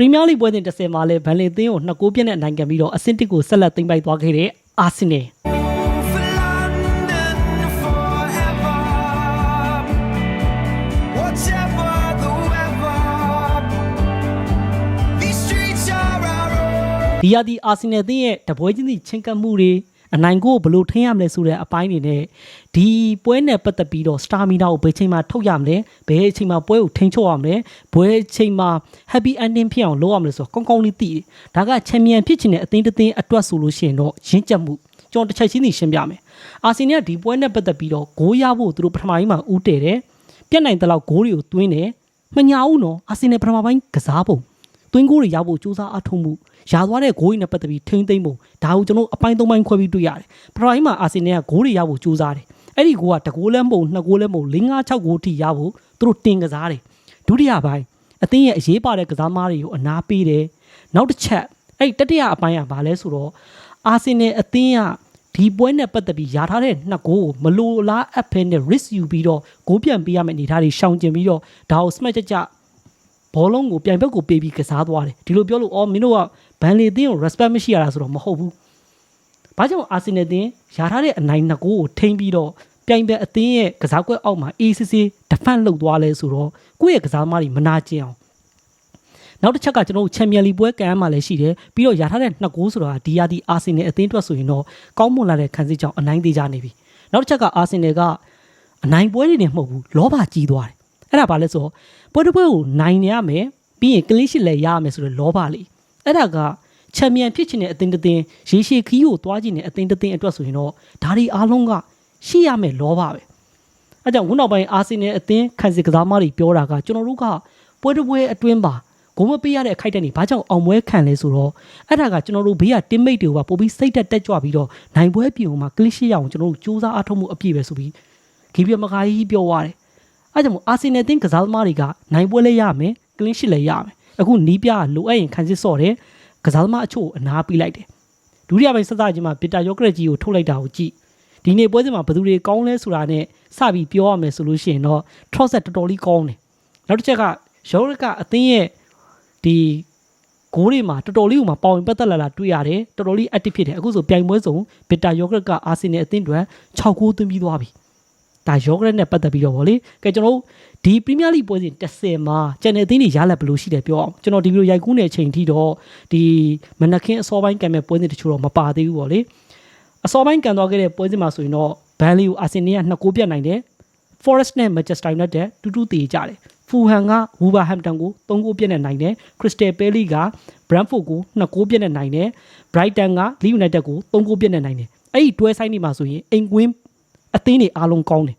ပရီးမီးယားလိပွဲစဉ်30မှာလည်းဗန်လီသင်းကို2ဂိုးပြတ်နဲ့နိုင်ကန်ပြီးတော့အဆင့်1ကိုဆက်လက်သိမ်းပိုက်သွားခဲ့တဲ့အာဆင်နယ် For London forever. Whatever the weather, these streets are our own. ဒီရဒီအာဆင်နယ်သင်းရဲ့တပွဲချင်းစီချင်းကပ်မှုတွေ အနိုင်ကိုဘယ်လိုထိန်းရမလဲဆိုတဲ့အပိုင်းတွေနဲ့ဒီပွဲနဲ့ပတ်သက်ပြီးတော့စတာမီနာကိုဘယ်ချိန်မှထုတ်ရမလဲဘယ်အချိန်မှပွဲကိုထိန်းချုပ်ရမလဲဘယ်အချိန်မှ happy ending ဖြစ်အောင်လုပ်ရမလဲဆိုတော့ကောင်းကောင်းလေးသိတယ်ဒါကချန်ပီယံဖြစ်ချင်တဲ့အသင်းတစ်သင်းအတွက်ဆိုလို့ရှိရင်တော့ရင့်ကျက်မှုကျွန်တော်တစ်ချက်ချင်းစီရှင်းပြမယ်အာဆင်နယ်ကဒီပွဲနဲ့ပတ်သက်ပြီးတော့ဂိုးရဖို့သူတို့ပထမပိုင်းမှာဦးတည်တယ်ပြတ်နိုင်တဲ့လောက်ဂိုးတွေကိုသွင်းတယ်မညာဘူးနော်အာဆင်နယ်ပထမပိုင်းကစားပုံ သွင်းကိုတွေရဖို့စူးစမ်းအထုံးမှုရသွားတဲ့ဂိုးတွေနဲ့ပတ်သက်ပြီးထိမ့်သိမ့်ဖို့ဒါကိုကျွန်တော်အပိုင်းသုံးပိုင်းခွဲပြီးတွေ့ရတယ်ပထမပိုင်းမှာအာဆင်နယ်ကဂိုးတွေရဖို့စူးစမ်းတယ်အဲ့ဒီဂိုးကတကိုးလဲမဟုတ်နှစ်ဂိုးလဲမဟုတ်၄၅၆ဂိုးထိရဖို့သူတို့တင်ကစားတယ်ဒုတိယပိုင်းအသင်းရဲ့အရေးပါတဲ့ကစားသမားတွေကိုအနာပေးတယ်နောက်တစ်ချက်အဲ့တတိယအပိုင်းကဘာလဲဆိုတော့အာဆင်နယ်အသင်းကဒီပွဲနဲ့ပတ်သက်ပြီးယာထားတဲ့နှစ်ဂိုးကိုမလိုလားအပ်ဖဲနဲ့ risk ယူပြီးတော့ဂိုးပြန်ပေးရမယ့်အနေအထားတွေရှောင်ကျင်ပြီးတော့ဒါကို smash ကြကြ ဘောလုံးကိုပြိုင်ဘက်ကိုပေးပြီးကစားသွားတယ်ဒီလိုပြောလို့အော်မင်းတို့ကဘန်လီတင်းကို respect မရှိရတာဆိုတော့မဟုတ်ဘူးဘာကြောင့်အာဆင်နယ်တင်းယာထားတဲ့အနိုင်နှစ်ကိုကိုထိမ့်ပြီးတော့ပြိုင်ဘက်အသင်းရဲ့ကစားကွက်အောက်မှာ ACC defend လုပ်သွားလဲဆိုတော့ကိုယ့်ရဲ့ကစားသမားတွေမနာကျင်အောင်နောက်တစ်ချက်ကကျွန်တော်တို့ချန်ပီယံလီပွဲကန်မှာလည်းရှိတယ်ပြီးတော့ယာထားတဲ့နှစ်ဂိုးဆိုတာဒီယာဒီအာဆင်နယ်အသင်းအတွက်ဆိုရင်တော့ကောင်းမွန်လာတဲ့ခံစစ်ကြောင့်အနိုင်သေးကြနေပြီနောက်တစ်ချက်ကအာဆင်နယ်ကအနိုင်ပွဲတွေနဲ့မဟုတ်ဘူးလောဘကြီးသွားတယ် အဲ့ဒါဘာလဲဆိုတော့ပွဲတစ်ပွဲကိုနိုင်နေရမယ်ပြီးရင်ကလစ်ရှစ်လည်းရရမယ်ဆိုတော့လောဘလေးအဲ့ဒါကချန်ပီယံဖြစ်ချင်တဲ့အသင်းတစ်သင်းရေရှည်ခီးကိုတွားချင်တဲ့အသင်းတစ်သင်းအတွက်ဆိုရင်တော့ဒါတွေအားလုံးကရှိရမယ်လောဘပဲအဲကြောင့်ဝန်နောက်ပိုင်းအာဆင်နယ်အသင်းခံစစ်ကစားသမားတွေပြောတာကကျွန်တော်တို့ကပွဲတစ်ပွဲအတွင်းပါဂိုးမပေးရတဲ့အခိုက်အတန့်တွေဘာကြောင့်အောင်ပွဲခံလဲဆိုတော့အဲ့ဒါကကျွန်တော်တို့ဘေးက teammate တွေကပို့ပြီးစိတ်တက်တက်ကြွပြီးတော့နိုင်ပွဲပြုံမှာကလစ်ရှစ်ရအောင်ကျွန်တော်တို့စူးစမ်းအားထုတ်မှုအပြည့်ပဲဆိုပြီးဂီဘီမကာကြီးပြောသွားတယ် အဲကြောင့်မို့အာဆင်နယ်တင်းကစားသမားတွေကနိုင်ပွဲလဲရမယ်ကလင်းရှစ်လဲရမယ်အခုနီးပြလိုအပ်ရင်ခံစစ်စော့တယ်ကစားသမားအချို့အနာပေးလိုက်တယ်ဒုတိယပိုင်းဆက်စချင်းမှာပီတာယောဂရက်ကြီးကိုထုတ်လိုက်တာကိုကြည့်ဒီနေ့ပွဲစဉ်မှာဘယ်သူတွေကောင်းလဲဆိုတာနဲ့စပြီးပြောရမယ်ဆိုလို့ရှိရင်တော့ Trosset တော်တော်လေးကောင်းတယ်နောက်တစ်ချက်ကယောဂရက်ကအသင်းရဲ့ဒီဂိုးတွေမှာတော်တော်လေးကိုမှပေါဝင်ပတ်သက်လာတာတွေ့ရတယ်တော်တော်လေး active ဖြစ်တယ်အခုဆိုပြိုင်ပွဲစုံပီတာယောဂရက်ကအာဆင်နယ်အသင်းတွေ6ဂိုးသွင်းပြီးသွားပြီ ဒါယောဂရက်နဲ့ပတ်သက်ပြီးတော့ဗောလေကဲကျွန်တော်တို့ဒီပရီးမီးယားလိပွဲစဉ်30မှာကျန်တဲ့အသင်းတွေရလက်ဘယ်လိုရှိတယ်ပြောအောင်ကျွန်တော်ဒီဗီဒီယိုရိုက်ကူးနေတဲ့အချိန်ထိတော့ဒီမနက်ခင်းအစောပိုင်းကံမဲ့ပွဲစဉ်တချို့တော့မပါသေးဘူးဗောလေအစောပိုင်းကံသွားခဲ့တဲ့ပွဲစဉ်မှာဆိုရင်တော့ဘန်လီကိုအာဆင်နယ်က2ဂိုးပြတ်နိုင်တယ် Forest နဲ့ Manchester United တူတူတည်ကြတယ်ဖူဟန်က Wolverhampton ကို3ဂိုးပြတ်နဲ့နိုင်တယ် Crystal Palace က Brentford ကို2ဂိုးပြတ်နဲ့နိုင်တယ် Brighton က Leeds United ကို3ဂိုးပြတ်နဲ့နိုင်တယ်အဲ့ဒီတွဲဆိုင်တွေမှာဆိုရင်အိမ်ကွင်းအသင်းတွေအားလုံးကောင်းတယ်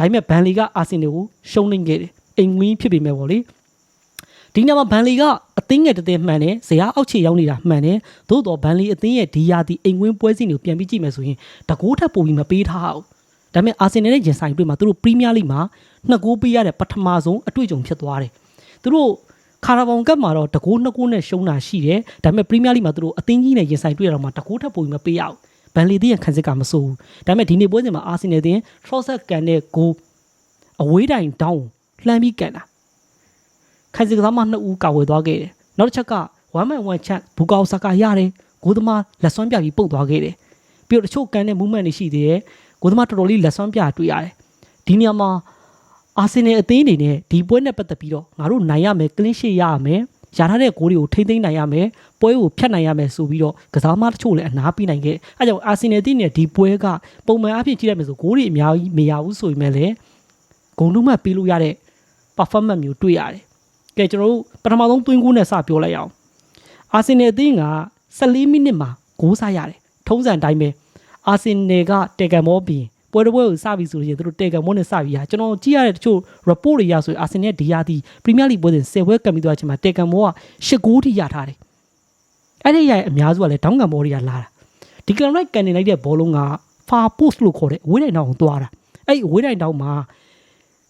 ဒါပေမဲ့ဘန်လီကအာဆင်နယ်ကိုရှုံးနေခဲ့တယ်အိမ်ဝင်းဖြစ်ပေမဲ့ဗောလေဒီနေ့မှာဘန်လီကအသင်းငယ်တစ်သင်းမှန်တယ်ဇရာအောက်ခြေရောက်နေတာမှန်တယ်သို့တော့ဘန်လီအသင်းရဲ့ဒီယာဒီအိမ်ဝင်းပွဲစဉ်တွေကိုပြန်ပြီးကြည့်မယ်ဆိုရင်တကိုးထပ်ပို့ပြီးမပေးထားအောင်ဒါပေမဲ့အာဆင်နယ်ရဲ့ရင်ဆိုင်တွေ့မှာသူတို့ပရီးမီးယားလိမှာနှစ်ဂိုးပေးရတဲ့ပထမဆုံးအတွေ့အကြုံဖြစ်သွားတယ်သူတို့ခါရာဘောင်ကပ်မှာတော့တကိုးနှစ်ကိုးနဲ့ရှုံးတာရှိတယ်ဒါပေမဲ့ပရီးမီးယားလိမှာသူတို့အသင်းကြီးနဲ့ရင်ဆိုင်တွေ့ရတော့မှတကိုးထပ်ပို့ပြီးမပေးရအောင် ဘန်လီတင်းရဲ့ခံစစ်ကမစိုးဘူးဒါပေမဲ့ဒီနေ့ပွဲစဉ်မှာအာဆင်နယ်တင်း Trosset ကန်တဲ့ဂိုးအဝေးတိုင်တောင်းလှမ်းပြီးကန်တာခိုင်စီကစားမနှစ်ဦးကာဝယ်သွားခဲ့တယ်နောက်တစ်ချက်က1 man 1 chat ဘူကောက်ဆာကာရတယ်ဂိုးသမားလက်စွမ်းပြပြီးပုတ်သွားခဲ့တယ်ပြီးတော့တချို့ကန်တဲ့ movement တွေရှိသေးတယ်ဂိုးသမားတော်တော်လေးလက်စွမ်းပြတွေ့ရတယ်ဒီနေရာမှာအာဆင်နယ်အသင်းအနေနဲ့ဒီပွဲနဲ့ပတ်သက်ပြီးတော့ငါတို့နိုင်ရမယ်ကလင်းရှစ်ရရမယ် ရထားတဲ့ဂိုးတွေကိုထိမ့်သိမ်းနိုင်ရမယ်ပွဲကိုဖျက်နိုင်ရမယ်ဆိုပြီးတော့ကစားသမားတချို့လည်းအနာပြနိုင်ခဲ့အဲကြောင့်အာဆင်နယ်အသင်းနဲ့ဒီပွဲကပုံမှန်အဖြစ်ကြည့်ရမယ်ဆိုဂိုးတွေအများကြီးမရဘူးဆိုပေမဲ့လည်းဂုံလုံးမှပေးလို့ရတဲ့ performance မျိုးတွေ့ရတယ်။ကဲကျွန်တော်တို့ပထမဆုံးသွင်းကူးနဲ့စပြောလိုက်အောင်။အာဆင်နယ်အသင်းက14မိနစ်မှာဂိုးစားရတယ်။ထုံးစံတိုင်းပဲအာဆင်နယ်ကတေဂန်မောပြီး ပွဲတစ်ပွဲကိုစပြီဆိုရင်သူတို့တေဂန်မောနဲ့စပြီဟာကျွန်တော်ကြည့်ရတဲ့တချို့ report တွေရဆိုရင်အာဆင်နယ်ဒီယာဒီပရီးမီးယားလိပွဲစဉ်10ပွဲကံပြီးသွားချိန်မှာတေဂန်မောက10ဂိုးထိရထားတယ်။အဲ့ဒီရရဲ့အများစုကလည်းတောင်းကံမောတွေကလာတာ။ဒီကလန်ရိုက်ကန်နေလိုက်တဲ့ဘောလုံးက far post လို့ခေါ်တဲ့အဝေးတိုင်တောင်ကိုသွားတာ။အဲ့ဒီအဝေးတိုင်တောင်မှာ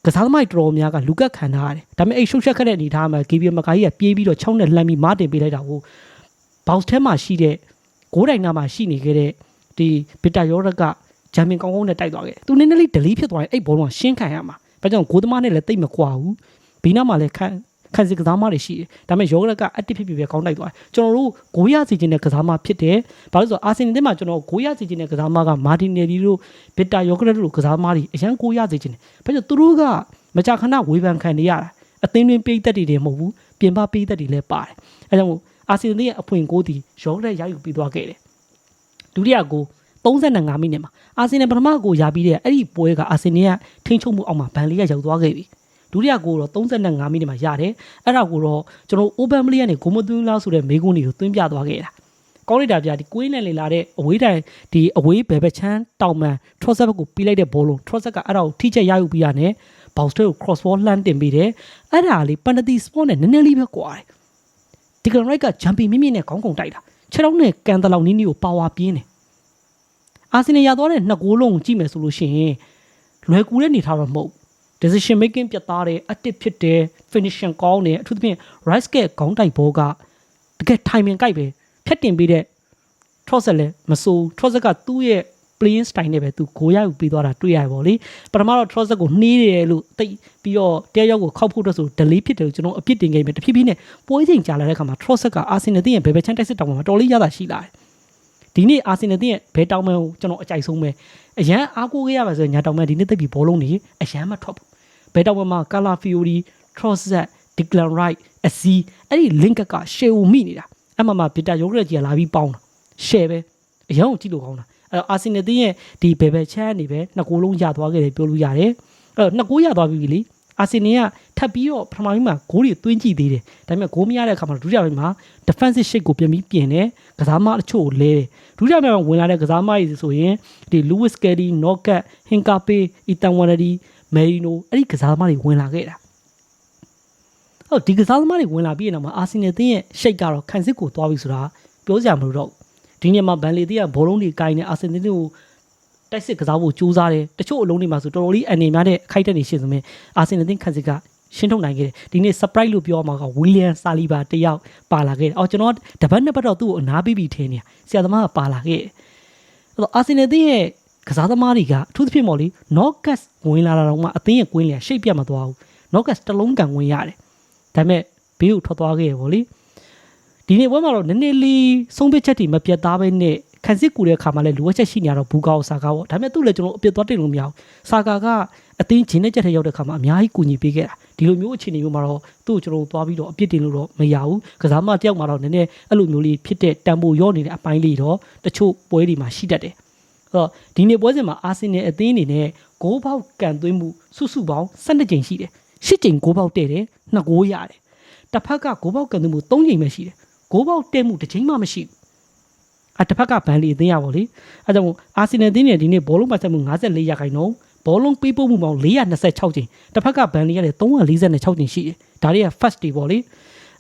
ကစားသမားတွေတော်တော်များကလူကတ်ခံထားရတယ်ဒါပေမဲ့အဲ့ရှုပ်ရှက်ခက်တဲ့အနေထားမှာဂီဘီယမကာကြီးကပြေးပြီးတော့ချောင်းနဲ့လှမ်းပြီးမတင်ပေးလိုက်တာကိုဘောက်စ်ထဲမှာရှိတဲ့ဂိုးတိုင်နာမှာရှိနေခဲ့တဲ့ဒီဘီတာယောရက်က ဂျမ်မင်ကောင်းကောင်းနဲ့တိုက်သွားခဲ့တယ်သူနည်းနည်းလေးဒလီဖြစ်သွားရင်အဲ့ဘောလုံးကရှင်းခံရမှာဘာကြောင့်ဂိုးသမားနဲ့လည်းတိတ်မကွာဘူးဘီနာမှာလည်းခံခံစစ်ကစားမတွေရှိတယ်ဒါပေမဲ့ယောဂရက်ကအတစ်ဖြစ်ဖြစ်ပဲခေါင်းတိုက်သွားတယ်ကျွန်တော်တို့ဂိုးရစီခြင်းတဲ့ကစားမဖြစ်တယ်ဘာလို့လဲဆိုတော့အာဆင်နယ်တင်းမှာကျွန်တော်ဂိုးရစီခြင်းတဲ့ကစားမကမာတင်နယ်လီတို့ဗစ်တာယောဂရက်တို့လိုကစားမတွေအရန်ဂိုးရစီခြင်းတယ်ဘာလို့လဲသူတို့ကမကြာခဏဝေဖန်ခံနေရတာအသင်းတွင်းပိတ်သက်တွေတွေမဟုတ်ဘူးပြင်ပပိတ်သက်တွေလည်းပါတယ်အဲကြောင့်မို့အာဆင်နယ်ရဲ့အဖွင့်ကိုးတီယောဂရက်ရယူပြီးသွားခဲ့တယ်ဒုတိယကို 35မိနစ်မှာအာဆင်နယ်ပထမကိုရပြီးတဲ့အဲ့ဒီပွဲကအာဆင်နယ်ကထိန်းချုပ်မှုအောက်မှာဗန်လေးကရောက်သွားခဲ့ပြီဒုတိယကိုတော့35မိနစ်မှာရတယ်အဲ့ဒါကိုတော့ကျွန်တော် open play ကနေဂိုမသွင်းလားဆိုတဲ့မေးခွန်းတွေကိုသွင်းပြသွားခဲ့တာကောင်းလိုက်တာဗျာဒီကွေးနဲ့လေလာတဲ့အဝေးတိုင်ဒီအဝေးဘယ်ဘက်ချမ်းတောင်မှန် Trossard ဘက်ကိုပြီးလိုက်တဲ့ဘောလုံး Trossard ကအဲ့ဒါကိုထိချက်ရယူပြီးရတယ် bounce ကို cross ball လှမ်းတင်ပြီးတယ်အဲ့ဒါလေး penalty spot နဲ့နည်းနည်းလေးပဲကွာတယ်ဒီကရန်ရိုက်ကဂျမ်ပီမြင့်မြင့်နဲ့ခေါင်းကုံတိုက်တာခြေထောက်နဲ့ကန်တလောင်နီးနီးကိုပါဝါပြင်းတယ် အာဆင်နယ်ရသွားတဲ့နှစ်ဂိုးလုံးကိုကြည့်မယ်ဆိုလို့ရှိရင်လွယ်ကူတဲ့အနေထားတော့မဟုတ် decision making ပြတ်သားတယ် active ဖြစ်တယ် finishing ကောင်းတယ်အထူးသဖြင့် right skate ခေါင်းတိုက်ဘောကတကယ် timing ကိုက်ပဲဖြတ်တင်ပေးတဲ့ Trossard လည်းမဆိုး Trossard ကသူ့ရဲ့ playing style နဲ့ပဲသူဂိုးရယူပေးသွားတာတွေ့ရတယ်ဗောလေပထမတော့ Trossard ကိုနှီးတယ်လို့တိတ်ပြီးတော့တရားရောက်ကိုခောက်ဖို့အတွက်ဆို delay ဖြစ်တယ်လို့ကျွန်တော်အပြစ်တင်ခဲ့ပြီတဖြည်းဖြည်းနဲ့ပွဲချိန်ကြာလာတဲ့အခါမှာ Trossard က Arsenal တင်းရဲ့ဘယ်ဘက်ချမ်းတိုက်စစ်တောင်မှာတော်လေးရတာရှိလာတယ် ဒီနေ့ Arsenal တင်းရဲ့ဘယ်တောင်မှကိုကျွန်တော်အကြိုက်ဆုံးပဲအရန်အားကိုးခဲ့ရပါဆိုရင်ညာတောင်မှဒီနေ့တက်ပြီးဘောလုံးနေအရန်မထွက်ဘူးဘယ်တောင်မှမှာ Cala Fiori Trossard Declan Rice အစီအဲ့ဒီ link ကရှယ်ကိုမိနေတာအမှန်မှဗီတာယိုဂရက်ကြီးကလာပြီးပေါင်းတာရှယ်ပဲအရန်ကိုကြည့်လို့ကောင်းတာအဲ့တော့အာဆင်နယ်တင်းရဲ့ဒီဘယ်ဘယ်ချမ်းနေပဲနှစ်ကိုးလုံးရသွားခဲ့တယ်ပြောလို့ရတယ်အဲ့တော့နှစ်ကိုးရသွားပြီလေ အာဆင်နယ်ကထပ်ပြီးတော့ပထမပိုင်းမှာဂိုးတွေသွင်းကြည့်သေးတယ်ဒါပေမဲ့ဂိုးမရတဲ့အခါမှာဒုတိယပိုင်းမှာ defensive shape ကိုပြန်ပြီးပြင်တယ်ကစားမအချို့ကိုလဲတယ်ဒုတိယပိုင်းမှာဝင်လာတဲ့ကစားမတွေဆိုရင်ဒီ Lewis Kelly, Knockout, Hincape, Ethan Wanadi, Merino အဲ့ဒီကစားသမားတွေဝင်လာခဲ့တာ။ဟုတ်ဒီကစားသမားတွေဝင်လာပြီးရင်တော့အာဆင်နယ်တင်းရဲ့ရှိတ်ကတော့ခံစစ်ကိုသွားပြီဆိုတာပြောစရာမလိုတော့ဘူး။ဒီနေ့မှာဘန်လီတင်းကဘောလုံးတွေကိုင်းနေအာဆင်နယ်တင်းကို တိုက်စစ်ကစားဖို့ကြိုးစားတယ်။တချို့အလုံးတွေမှာဆိုတော်တော်လေးအနေများတဲ့အခိုက်အတန့်တွေရှိဆိုရင်အာဆင်နယ်တင်းခံစစ်ကရှင်းထုတ်နိုင်ခဲ့တယ်။ဒီနေ့ surprise လို့ပြောမှာကဝီလီယမ်ဆာလီဘာတယောက်ပါလာခဲ့တယ်။အော်ကျွန်တော်တပတ်နှစ်ပတ်တော့သူ့ကိုအနားပြီးပြီးထင်းနေ။ဆရာသမားကပါလာခဲ့တယ်။အဲ့တော့အာဆင်နယ်တင်းရဲ့ကစားသမားတွေကအထူးသဖြင့်ပေါ့လေ knockers ဝင်လာတာတော့မှအသင်းရဲ့ကွင်းလျာရှိတ်ပြတ်မသွားဘူး knockers တစ်လုံးကန်ဝင်ရတယ်ဒါပေမဲ့ဘေးကိုထွက်သွားခဲ့ရပေါ့လေဒီနေ့ပွဲမှာတော့နည်းနည်းလေးဆုံးဖြတ်ချက်တွေမပြတ်သားပဲနဲ့ ခံစစ်ကူတဲ့အခါမှာလည်းလိုအပ်ချက်ရှိနေရတော့ဘူကာကိုဆာကာပေါ့ဒါပေမဲ့သူ့လည်းကျွန်တော်အပြစ်သွားတင်လို့မရဘူးဆာကာကအသင်းဂျင်းနဲ့ချက်ထဲရောက်တဲ့အခါမှာအများကြီးကူညီပေးခဲ့တာဒီလိုမျိုးအခြေအနေမျိုးမှာတော့သူ့ကိုကျွန်တော်သွားပြီးတော့အပြစ်တင်လို့တော့မရဘူးကစားမတယောက်မှာတော့နည်းနည်းအဲ့လိုမျိုးလေးဖြစ်တဲ့တန်ဖိုရော့နေတဲ့အပိုင်းလေးတော့တချို့ပွဲတွေမှာရှိတတ်တယ်အဲ့တော့ဒီနေ့ပွဲစဉ်မှာအာဆင်နယ်အသင်းအနေနဲ့ဂိုးပေါက်ကန်သွင်းမှုစုစုပေါင်း12ကြိမ်ရှိတယ်10ကြိမ်ဂိုးပေါက်တဲ့တယ်2ဂိုးရတယ်တစ်ဖက်ကဂိုးပေါက်ကန်သွင်းမှု3ကြိမ်ပဲရှိတယ်ဂိုးပေါက်တဲ့မှုတစ်ကြိမ်မှမရှိဘူး အတစ်ဖက်ကဘန်လီအသင်းရပါလေအဲကြောင့်အာဆင်နယ်အသင်းနဲ့ဒီနေ့ဘောလုံးပတ်သက်မှု54ရာခိုင်နှုန်းဘောလုံးပေးပို့မှုပေါင်း426ကြိမ်တစ်ဖက်ကဘန်လီကလည်း346ကြိမ်ရှိတယ်ဒါတွေက first တွေပေါ့လေ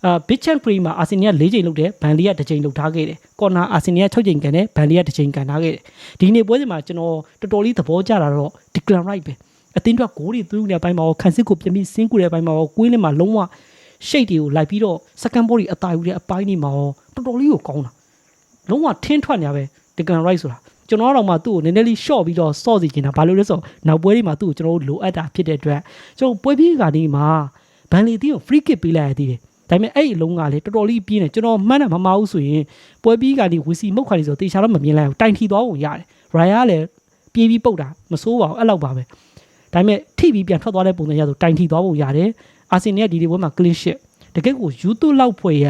အာ big chance free မှာအာဆင်နယ်က၄ကြိမ်လုပ်တယ်ဘန်လီကတစ်ကြိမ်လုပ်ထားခဲ့တယ်ကော်နာအာဆင်နယ်က6ကြိမ်ကန်တယ်ဘန်လီကတစ်ကြိမ်ကန်ထားခဲ့တယ်ဒီနေ့ပွဲစဉ်မှာကျွန်တော်တော်တော်လေးသဘောကျတာတော့ Declan Rice ပဲအသင်းအတွက်ဂိုးတွေသွင်းနေတဲ့အပိုင်းမှာရောခံစစ်ကိုပြင်ပြီးစင်းကူတဲ့အပိုင်းမှာရောကွင်းလင်းမှာလုံးဝရှိတ်တွေကိုလိုက်ပြီးတော့ second ball တွေအသာယူတဲ့အပိုင်းတွေမှာရောတော်တော်လေးကိုကောင်းတာ လုံးဝထင်းထွက်နေရပဲ Declan Rice ဆိုတာကျွန်တော်တော့မှသူ့ကိုနည်းနည်းလေး short ပြီးတော့စော့စီချင်တာဘာလို့လဲဆိုတော့နောက်ပွဲတွေမှာသူ့ကိုကျွန်တော်တို့လိုအပ်တာဖြစ်တဲ့အတွက်ကျွန်တော်ပွဲပြီးကနေမှာဘန်လီတီကို free kick ပေးလိုက်ရသေးတယ်ဒါပေမဲ့အဲ့ဒီအလုံးကလေတော်တော်လေးပြင်းတယ်ကျွန်တော်မှန်းတာမမအောင်ဆိုရင်ပွဲပြီးကနေဝီစီမုတ်ခါနေဆိုတေချာတော့မမြင်လိုက်ဘူးတိုင်ထီသွားပုံရတယ်ရိုင်ယာလည်းပြေးပြီးပုတ်တာမစိုးပါဘူးအဲ့လောက်ပါပဲဒါပေမဲ့ထိပြီးပြန်ထွက်သွားတဲ့ပုံစံရဆိုတိုင်ထီသွားပုံရတယ်အာဆင်နယ်ကဒီဒီပွဲမှာ clean sheet တကယ့်ကိုယူတူလောက်ဖွယ်ရ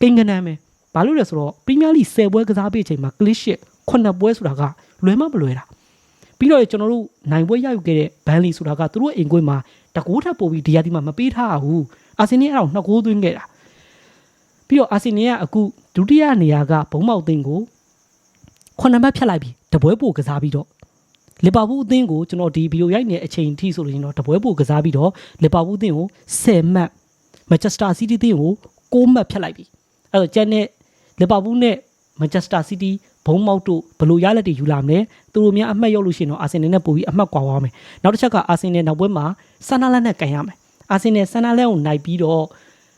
ကိန်းကနန်းပဲ ဘာလို့လဲဆိုတော့ပရီးမီးယားလိ10ပွဲကစားပေးချိန်မှာ clean sheet 9ပွဲဆိုတာကလွယ်မမလွယ်တာပြီးတော့ကျွန်တော်တို့နိုင်ပွဲရယူခဲ့တဲ့ဘန်လီဆိုတာကသူတို့အိမ်ကွင်းမှာတကူထပ်ပို့ပြီးဒီယာတီမှာမပေးထားဘူးအာဆင်နယ်အဲ့တော့နှစ်ဂိုးသွင်းခဲ့တာပြီးတော့အာဆင်နယ်ကအခုဒုတိယနေရာကဘုံမောက်သိန်းကိုခုနှစ်မှတ်ဖြတ်လိုက်ပြီးတပွဲပို့ကစားပြီးတော့လီဗာပူးအသင်းကိုကျွန်တော်ဒီဗီဒီယိုရိုက်နေတဲ့အချိန်ထိဆိုလို့ရှိရင်တော့တပွဲပို့ကစားပြီးတော့လီဗာပူးအသင်းကို10မှတ်မန်ချက်စတာစီးတီးအသင်းကို6မှတ်ဖြတ်လိုက်ပြီအဲ့တော့ကျန်တဲ့ လီဗာပူးနဲ့မန်ချက်စတာစီးတီးဘုံမောက်တို့ဘလို့ရလက်တွေယူလာမလဲသူတို့များအမှတ်ရောက်လို့ရှိရင်တော့အာဆင်နယ်နဲ့ပို့ပြီးအမှတ်ကွာသွားမယ်နောက်တစ်ချက်ကအာဆင်နယ်နောက်ပွဲမှာဆန်နာလက်နဲ့ကန်ရမယ်အာဆင်နယ်ဆန်နာလက်ကိုနိုင်ပြီးတော့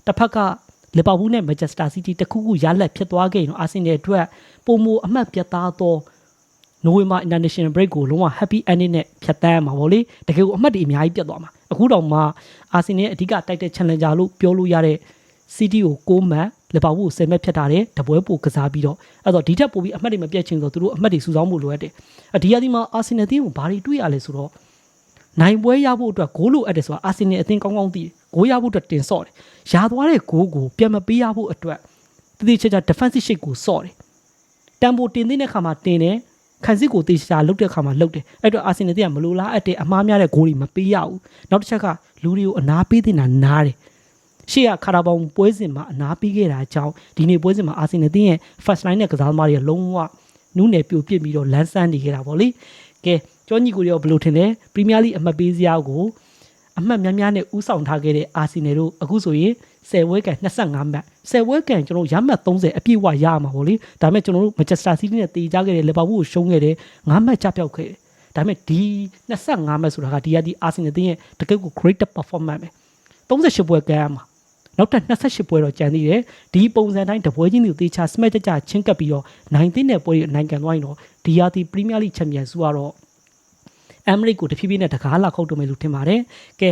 တစ်ဖက်ကလီဗာပူးနဲ့မန်ချက်စတာစီးတီးတခုခုရလက်ဖြစ်သွားခဲ့ရင်တော့အာဆင်နယ်အတွက်ပုံမအမှတ်ပြတ်သားသောနိုဝင်ဘာ international break ကိုလုံးဝ happy ending နဲ့ဖြတ်တန်းရမှာဗောလေတကယ်ကိုအမှတ်တွေအများကြီးပြတ်သွားမှာအခုတော့မှအာဆင်နယ်အဓိကတိုက်တဲ့ challenger လို့ပြောလို့ရတဲ့ City ကို6မှတ် လီဗာပူးကို10မှတ်ဖြတ်ထားတယ်တပွဲပိုကစားပြီးတော့အဲ့တော့ဒီထက်ပိုပြီးအမှတ်တွေမပြတ်ချင်ဆိုသူတို့အမှတ်တွေစုဆောင်းဖို့လိုအပ်တယ်အဒီယာဒီမှာအာဆင်နယ်တင်းကိုဘာတွေတွေ့ရလဲဆိုတော့နိုင်ပွဲရဖို့အတွက်ဂိုးလိုအပ်တယ်ဆိုတာအာဆင်နယ်အသင်းကောင်းကောင်းသိတယ်ဂိုးရဖို့အတွက်တင်ဆော့တယ်ရာသွားတဲ့ဂိုးကိုပြန်မပေးရဖို့အတွက်တတိချာချာ defensive shape ကိုဆော့တယ်တန်ဖိုတင်တဲ့ခါမှာတင်တယ်ခံစစ်ကိုတေချာလုတ်တဲ့ခါမှာလုတ်တယ်အဲ့တော့အာဆင်နယ်တင်းကမလိုလားအပ်တဲ့အမားများတဲ့ဂိုးတွေမပေးရဘူးနောက်တစ်ချက်ကလူတွေကိုအနာပေးတင်တာနားတယ် ရှေ့ကခါရာဘောင်ပွဲစဉ်မှာအနာပေးခဲ့တာကြောင့်ဒီနေ့ပွဲစဉ်မှာအာဆင်နယ်တင်းရဲ့ first line နဲ့ကစားသမားတွေကလုံးဝနူးနယ်ပြိုပစ်ပြီးတော့လန်းဆန်းနေခဲ့တာပေါ့လေကဲကျောညီကိုရောဘယ်လိုထင်လဲပရီးမီးယားလိအမှတ်ပေးစရာကိုအမှတ်များများနဲ့ဥဆောင်ထားခဲ့တဲ့အာဆင်နယ်တို့အခုဆိုရင်10ဝဲကန်25မှတ်10ဝဲကန်ကျွန်တော်ရမှတ်30အပြည့်အဝရမှာပေါ့လေဒါပေမဲ့ကျွန်တော်တို့မန်ချက်စတာစီးတီးနဲ့တေးကြခဲ့တဲ့လီဗာပူးကိုရှုံးခဲ့တယ်9မှတ်ချပြောက်ခဲ့တယ်ဒါပေမဲ့ဒီ25မှတ်ဆိုတာကဒီကဒီအာဆင်နယ်တင်းရဲ့တကယ့်ကို great performance ပဲ38ပွဲကန်ရမှာ နောက်ထပ်28ပွဲတော့ကျန်သေးတယ်ဒီပုံစံတိုင်းတပွဲချင်းတွေကိုတေချာစမက်ကြကြချင်းကပ်ပြီးတော့နိုင်သိတဲ့ပွဲတွေနိုင်ကန်သွားရင်တော့ဒီယာတီပရီးမီးယားလိချန်ပီယံစုကတော့အမ်မရစ်ကိုတဖြည်းဖြည်းနဲ့တကားလာခောက်တော့မယ်လို့ထင်ပါတယ်ကဲ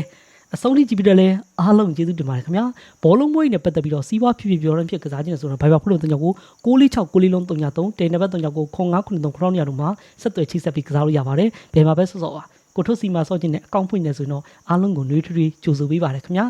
အဆုံးထိကြည့်ပြီးတော့လဲအားလုံးကျေးဇူးတင်ပါတယ်ခင်ဗျာဘောလုံးပွဲနဲ့ပတ်သက်ပြီးတော့စီးပွားဖြစ်ဖြစ်ပြောရဖြစ်ကစားခြင်းဆိုတော့ဘိုင်ဘာဖလို့တင်ကြောကို646 6လေးလုံး303တိန်နံပါတ်3ကြောကို0993ခရောင်းရတို့မှာဆက်သွယ်ချိတ်ဆက်ပြီးကစားလို့ရပါတယ်ဘယ်မှာပဲဆော့ဆော့ပါကိုထုတ်စီမှာဆော့ခြင်းနဲ့အကောင့်ဖွင့်နေဆိုရင်တော့အားလုံးကိုနှွေးထွေးကြိုဆိုပေးပါတယ်ခင်ဗျာ